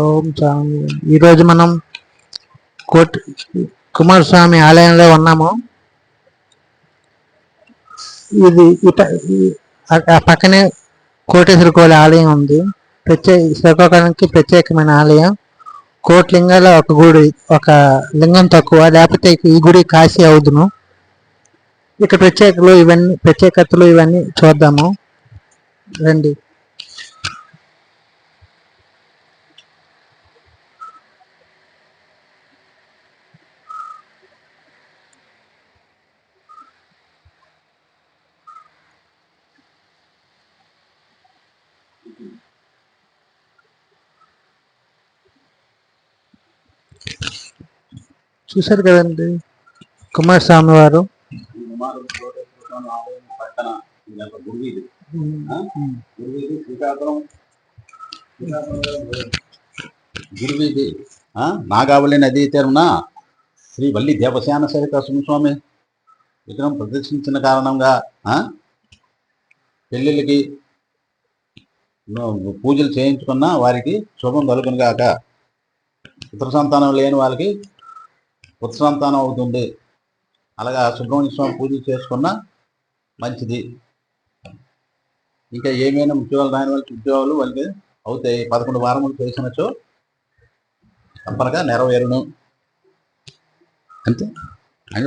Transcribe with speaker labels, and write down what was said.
Speaker 1: ఓం స్వామి ఈరోజు మనం కోట్ కుమారస్వామి ఆలయంలో ఉన్నాము. ఇది ఇట ఆ- పక్కనే కోటేశ్వర కోలి ఆలయం ఉంది. ప్రత్యేక శ్రీకాకుళానికి ప్రత్యేకమైన ఆలయం. కోటి లింగాల ఒక గుడి ఒక లింగం తక్కువ లేకపోతే ఈ గుడి కాశీ అవుదును. ఇక్కడ ప్రత్యేకలు ఇవన్నీ ప్రత్యేకతలు ఇవన్నీ చూద్దాము. రండి చూశారు కదండి కుమారస్వామి వారు
Speaker 2: కుమారుడు కోటేశ్వర స్వామి ఆలయం పక్కన ఇది ఒక గుడి ఇది ఆ? గుడి ఇది శ్రీకాకుళం శ్రీకాకుళం గుడి వారు. గురువీధి నాగావళి నదీ తీరున శ్రీ వల్లి దేవశాన సహిత స్వామి విగ్రహం ప్రదర్శించిన కారణంగా పెళ్ళిళ్ళకి పూజలు చేయించుకున్న వారికి శుభం కలుగును గాక. పుత్ర సంతానం లేని వాళ్ళకి పుత్ర సంతానం అవుతుంది. అలాగే సుబ్రహ్మణ్య స్వామి పూజ చేసుకున్న మంచిది. ఇంకా ఏమైనా ఉద్యోగాలు రాని వాళ్ళకి ఉద్యోగాలు వాళ్ళకి అవుతాయి. పదకొండు వారములు చేసినచో తప్పనగా నెరవేరును. అంతే. అంటే